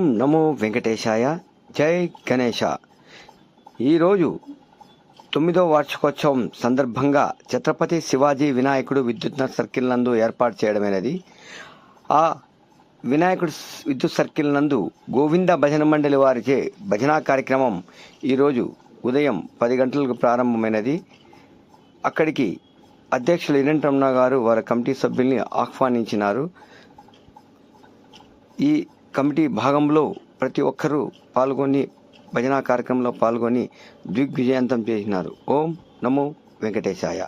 ఓం నమో వెంకటేశాయ. జై గణేష ఈరోజు తొమ్మిదో వార్షికోత్సవం సందర్భంగా ఛత్రపతి శివాజీ వినాయకుడు విద్యుత్ సర్కిల్ నందు ఏర్పాటు చేయడమైనది. ఆ వినాయకుడు విద్యుత్ సర్కిల్ నందు గోవింద భజన మండలి వారిచే భజనా కార్యక్రమం ఈరోజు ఉదయం పది గంటలకు ప్రారంభమైనది. అక్కడికి అధ్యక్షులు ఇరెన్ రమణ గారు వారి కమిటీ సభ్యుల్ని ఆహ్వానించినారు. ఈ కమిటీ భాగంలో ప్రతి ఒక్కరూ పాల్గొని భజనా కార్యక్రమంలో పాల్గొని దిగ్విజయంతం చేసినారు. ఓం నమో వెంకటేశాయ.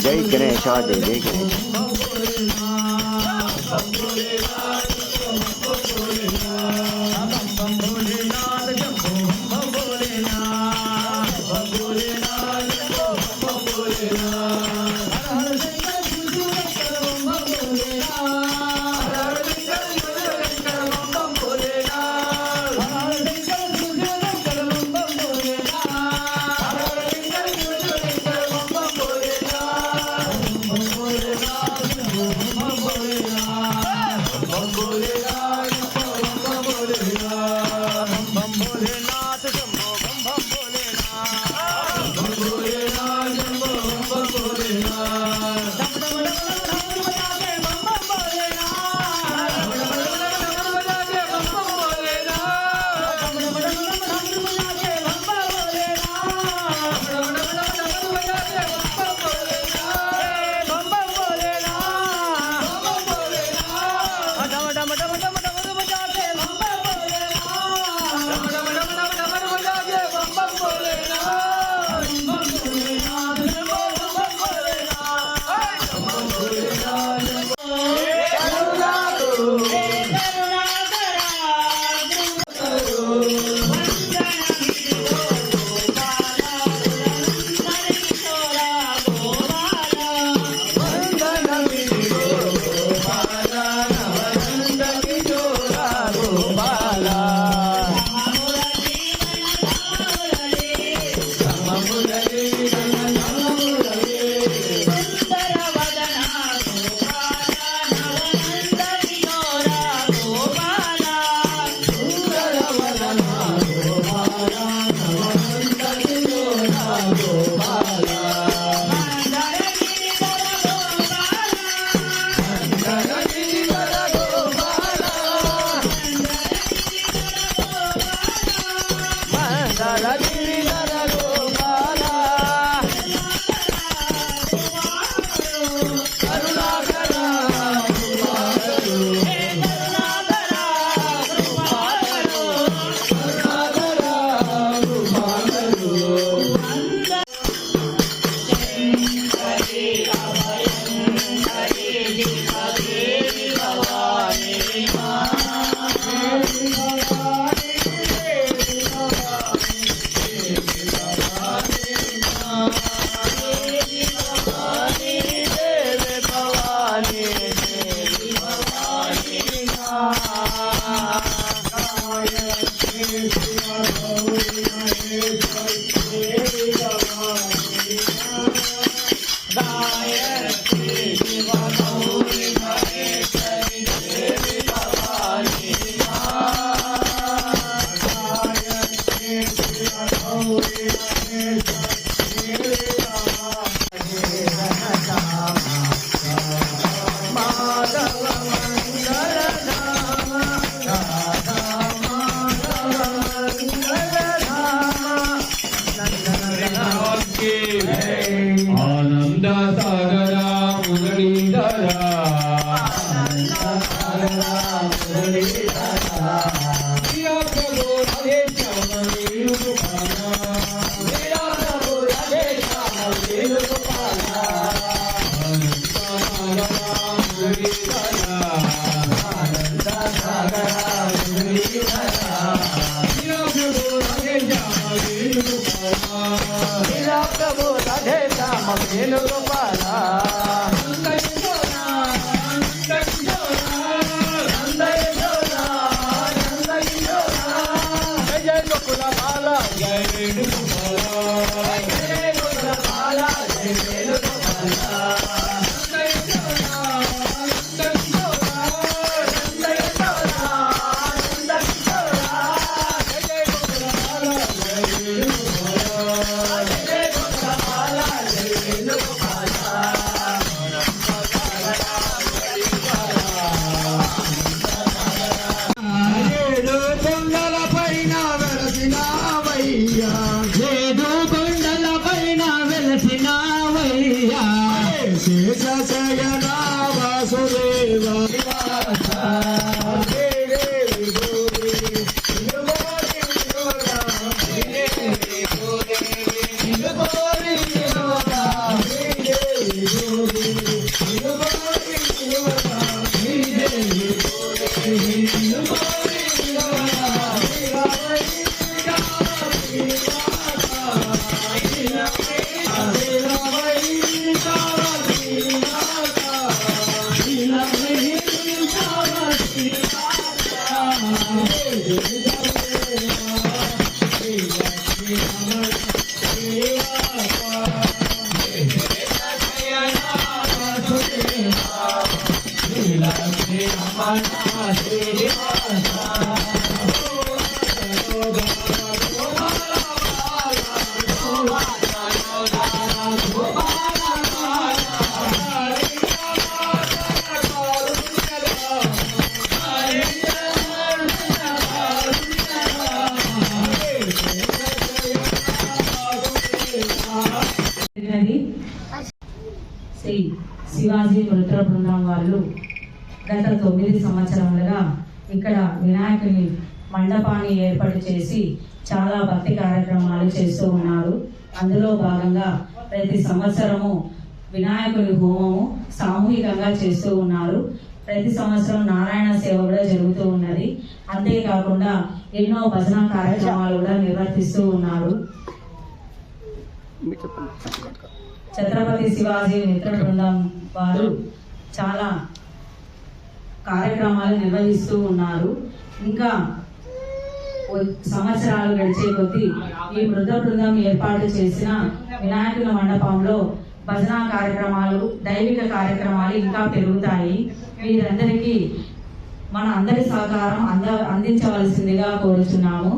జై గణేశ జై జై Ganesha. Hello. Amém. Because Shri Shivaji Vritra బృందం వాళ్ళు గత తొమ్మిది సంవత్సరములుగా ఇక్కడ వినాయకుని మండపాన్ని ఏర్పాటు చేసి చాలా భక్తి కార్యక్రమాలు చేస్తూ ఉన్నారు. అందులో భాగంగా ప్రతి సంవత్సరము వినాయకుడి హోమము సామూహికంగా చేస్తూ ఉన్నారు. ప్రతి సంవత్సరం నారాయణ సేవ కూడా జరుగుతూ ఉన్నది. అంతేకాకుండా ఎన్నో భజన కార్యక్రమాలు కూడా నిర్వర్తిస్తూ ఉన్నారు. ఛత్రపతి శివాజీ మిత్ర బృందం వారు చాలా కార్యక్రమాలు నిర్వహిస్తూ ఉన్నారు. ఇంకా సంవత్సరాలు గడిచే కొద్దీ ఈ వృద్ధ బృందం ఏర్పాటు చేసిన వినాయకుల మండపంలో భజన కార్యక్రమాలు దైవిక కార్యక్రమాలు ఇంకా పెరుగుతాయి. వీరందరికీ మన అందరి సహకారం అంద అందించవలసిందిగా కోరుచున్నాము.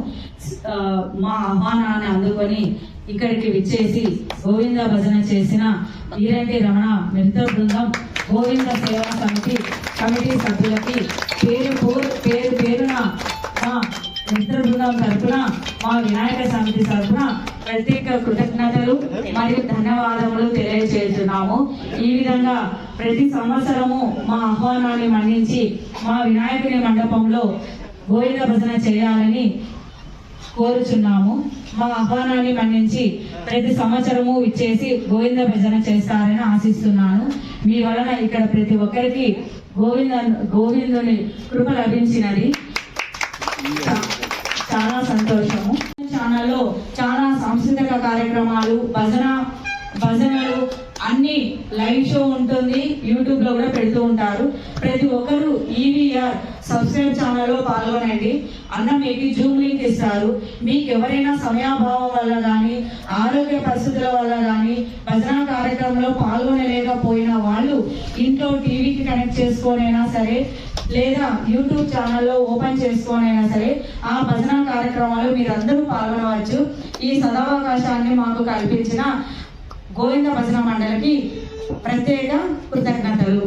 మా ఆహ్వానాన్ని అందుకొని ఇక్కడికి విచ్చేసి గోవింద భజన చేసిన వీరంటి రమణ మిత్ర బృందం గోవింద సేవా సమితి కమిటీ సభ్యులకి పేరు పేరు పేరున మా మిత్ర బృందం తరపున మా వినాయక సమితి తరఫున ప్రత్యేక కృతజ్ఞతలు మరియు ధన్యవాదములు తెలియజేస్తున్నాము. ఈ విధంగా ప్రతి సంవత్సరము మా ఆహ్వానాన్ని మన్నించి మా వినాయకుని మండపంలో గోవింద భజన చేయాలని కోరుచున్నాము. మా ఆహ్వానాన్ని మన్నించి ప్రతి సంవత్సరము ఇచ్చేసి గోవింద భజన చేస్తారని ఆశిస్తున్నాను. మీ వలన ఇక్కడ ప్రతి ఒక్కరికి గోవింద గోవిందుని కృప లభించినది. చాలా సంతోషము. ఛానల్లో చాలా సాంస్కృతిక కార్యక్రమాలు భజన భజనలు అన్ని లైవ్ షో ఉంటుంది యూట్యూబ్లో కూడా పెడుతూ ఉంటారు. ప్రతి ఒక్కరు ఈవీఆర్ సబ్స్క్రైబ్ ఛానల్లో పాల్గొనండి. అన్న మీకు జూమ్ లింక్ ఇస్తారు. మీకు ఎవరైనా సమయాభావం వల్ల కానీ ఆరోగ్య పరిస్థితుల వల్ల కానీ భజన కార్యక్రమంలో పాల్గొనలేకపోయిన వాళ్ళు ఇంట్లో టీవీకి కనెక్ట్ చేసుకోనైనా సరే లేదా యూట్యూబ్ ఛానల్లో ఓపెన్ చేసుకోనైనా సరే ఆ భజన కార్యక్రమాలు మీరందరూ పాల్గొనవచ్చు. ఈ సదావకాశాన్ని మాకు కల్పించిన గోవింద భజన మండలికి ప్రత్యేక కృతజ్ఞతలు.